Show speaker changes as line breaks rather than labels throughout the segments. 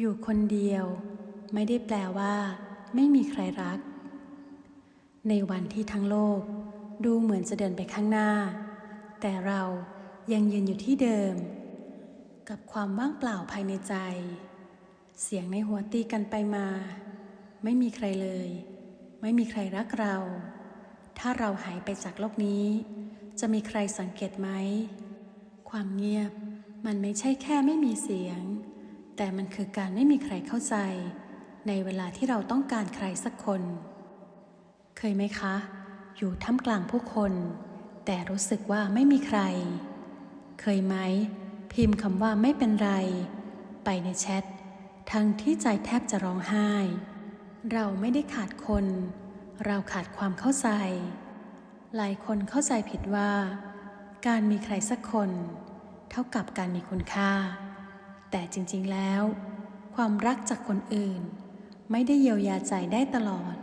อยู่คนเดียวไม่ได้แปลว่า ไม่มีใครรัก ในวันที่ทั้งโลกดูเหมือนจะเดินไปข้างหน้า แต่เรายังยืนอยู่ที่เดิม กับความว่างเปล่าภายในใจ เสียงในหัวตีกันไปมา ไม่มีใครเลย ไม่มีใครรักเรา ถ้าเราหายไปจากโลกนี้ จะมีใครสังเกตไหม ความเงียบมันไม่ใช่แค่ไม่มีเสียง แต่มันคือการไม่มีใครเข้าใจ ในเวลาที่เราต้องการใครสักคน เคยไหมคะ อยู่ท่ามกลางผู้คน แต่รู้สึกว่าไม่มีใคร เคยไหม พิมพ์คำว่าไม่เป็นไร ไปในแชท ทั้งที่ใจแทบจะร้องไห้ เราไม่ได้ขาดคน เราขาดความเข้าใจ หลายคนเข้าใจผิดว่า การมีใครสักคน เท่ากับการมีคุณค่า แต่จริงๆแล้ว ความรักจากคนอื่น ไม่ได้เยียวยาใจได้ตลอด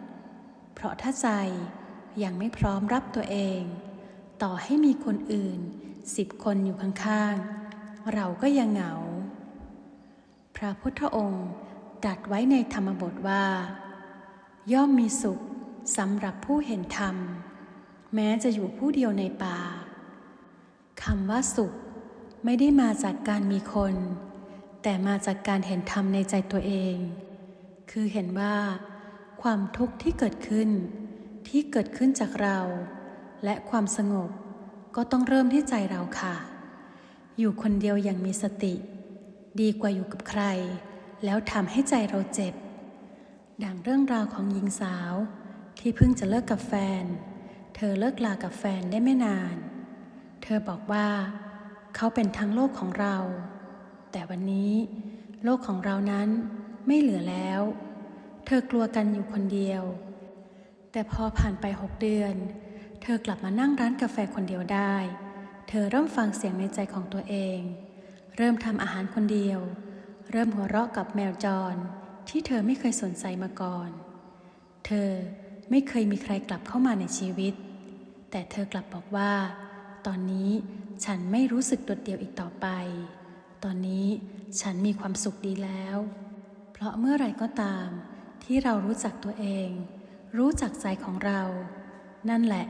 เพราะถ้าใจยังไม่พร้อมรับตัวเอง ต่อให้มีคนอื่นสิบคนอยู่ข้างๆ เราก็ยังเหงา พระพุทธองค์ตรัสไว้ในธรรมบทว่า ย่อมมีสุขสำหรับผู้เห็นธรรม แม้จะอยู่ผู้เดียวในป่าคำว่าสุขไม่ได้มาจากการมีคน แต่มาจากการเห็นธรรมในใจตัวเอง คือเห็นว่า ความทุกข์ที่เกิดขึ้น ที่เกิดขึ้นจากเรา และความสงบก็ต้องเริ่มที่ใจเราค่ะ อยู่คนเดียวอย่างมีสติ ดีกว่าอยู่กับใคร แล้วทำให้ใจเราเจ็บ ดังเรื่องราวของหญิงสาว ที่เพิ่งจะเลิกกับแฟน เธอเลิกลากับแฟนได้ไม่นาน เธอบอกว่า เขาเป็นทั้งโลกของเรา แต่วันนี้โลกของเรานั้นไม่เหลือแล้ว เธอกลัวกันอยู่คนเดียว แต่พอผ่านไปหกเดือน เธอกลับมานั่งร้านกาแฟคนเดียวได้ เธอเริ่มฟังเสียงในใจของตัวเอง เริ่มทำอาหารคนเดียว เริ่มหัวเราะกับแมวจร ที่เธอไม่เคยสนใจมาก่อน เธอไม่เคยมีใครกลับเข้ามาในชีวิต แต่เธอกลับบอกว่า ตอนนี้ฉันไม่รู้สึกโดดเดี่ยวอีกต่อไป ตอนนี้ฉันมีความสุขดีแล้ว เพราะเมื่อไรก็ตามที่เรารู้จักตัวเอง รู้จักใจของเรา นั่นแหละ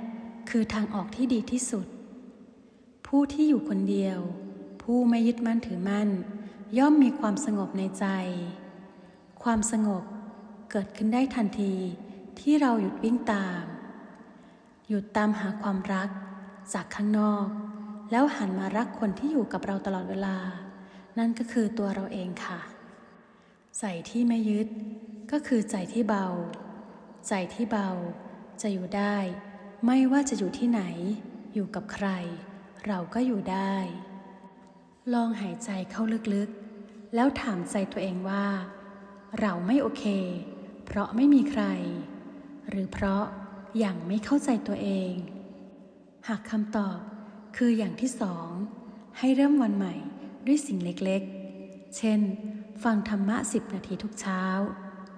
คือทางออกที่ดีที่สุด ผู้ที่อยู่คนเดียว ผู้ไม่ยึดมั่นถือมั่น ย่อมมีความสงบในใจ ความสงบเกิดขึ้นได้ทันทีที่เราหยุดวิ่งตาม หยุดตามหาความรักจากข้างนอก แล้วหันมารักคนที่อยู่กับเราตลอดเวลา นั่นก็คือตัวเราเองค่ะ ใจที่ไม่ยึด ก็คือใจที่เบา ใจที่เบา จะอยู่ได้ ไม่ว่าจะอยู่ที่ไหน อยู่กับใคร เราก็อยู่ได้ ลองหายใจเข้าลึกๆ แล้วถามใจตัวเองว่า เราไม่โอเค เพราะไม่มีใคร หรือเพราะอย่างไม่เข้าใจตัวเอง หากคำตอบคืออย่างที่สอง ให้เริ่มวันใหม่ ด้วยสิ่งเล็กๆ เช่น ฟังธรรมะสิบนาทีทุกเช้า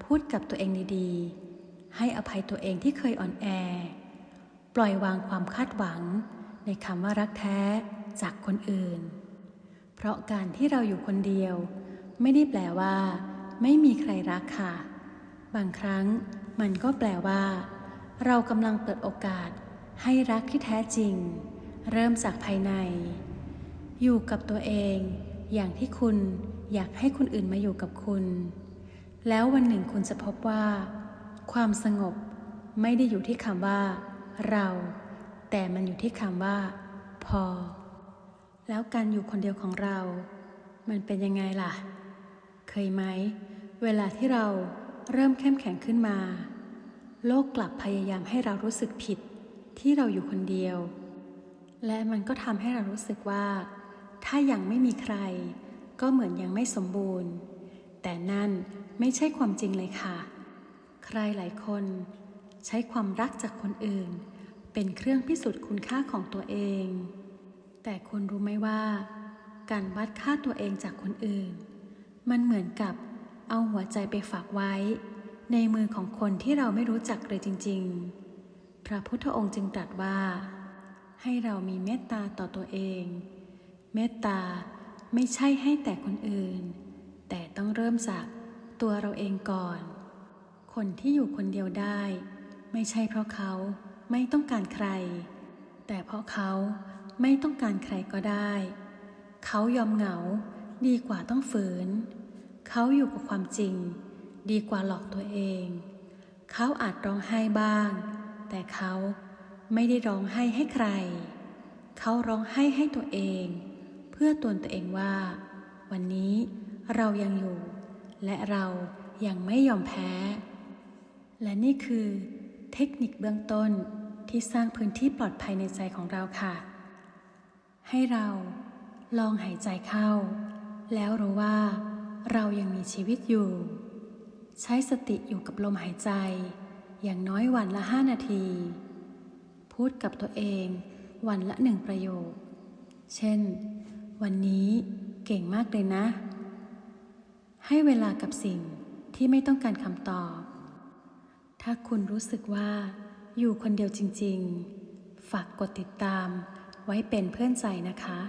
พูดกับตัวเองดีๆ ให้อภัยตัวเองที่เคยอ่อนแอ ปล่อยวางความคาดหวัง ในคำว่ารักแท้จากคนอื่น เพราะการที่เราอยู่คนเดียว ไม่ได้แปลว่า ไม่มีใครรักค่ะ บางครั้งมันก็แปลว่า เรากำลังเปิดโอกาสให้รักที่แท้จริง เริ่มจากภายใน อยู่กับตัวเอง อย่างที่คุณอยากให้คนอื่นมาอยู่กับคุณ แล้ววันหนึ่งคุณจะพบว่า ความสงบไม่ได้อยู่ที่คำว่า เรา แต่มันอยู่ที่คำว่า พอ แล้วการอยู่คนเดียวของเรา มันเป็นยังไงล่ะ เคยไหม เวลาที่เราเริ่มเข้มแข็งขึ้นมา โลกกลับพยายามให้เรารู้สึกผิดที่เราอยู่คนเดียว และมันก็ทำให้เรารู้สึกว่า ถ้ายังไม่มีใคร ก็เหมือนยังไม่สมบูรณ์ แต่นั่นไม่ใช่ความจริงเลยค่ะ ใครหลายคน ใช้ความรักจากคนอื่น เป็นเครื่องพิสูจน์คุณค่าของตัวเอง แต่คุณรู้ไหมว่า การวัดค่าตัวเองจากคนอื่น มันเหมือนกับเอาหัวใจไปฝากไว้ ในมือของคนที่เราไม่รู้จักเลยจริง ๆ พระพุทธองค์จึงตรัสว่า ให้เรามีเมตตาต่อตัวเอง เมตตาไม่ใช่ให้แต่คนอื่น แต่ต้องเริ่มจากตัวเราเองก่อน คนที่อยู่คนเดียวได้ ไม่ใช่เพราะเขาไม่ต้องการใคร แต่เพราะเขาไม่ต้องการใครก็ได้ เขายอมเหงาดีกว่าต้องฝืน เขาอยู่กับความจริง ดีกว่าหลอกตัวเอง เขาอาจร้องไห้บ้าง แต่เขาไม่ได้ร้องไห้ให้ใคร เขาร้องไห้ให้ตัวเอง เพื่อตนตัวเองว่า วันนี้เรายังอยู่ และเรายังไม่ยอมแพ้ และนี่คือเทคนิคเบื้องต้นที่สร้างพื้นที่ปลอดภัยในใจของเราค่ะ ให้เราลองหายใจเข้า แล้วรู้ว่าเรายังมีชีวิตอยู่ ใช้สติอยู่กับลมหายใจ อย่างน้อยวันละห้านาที พูดกับตัวเองวันละหนึ่งประโยค เช่น วันนี้เก่งมากเลยนะ ให้เวลากับสิ่งที่ไม่ต้องการคำตอบ ถ้าคุณรู้สึกว่าอยู่คนเดียวจริง ๆ ฝากกดติดตามไว้เป็นเพื่อนใจนะคะ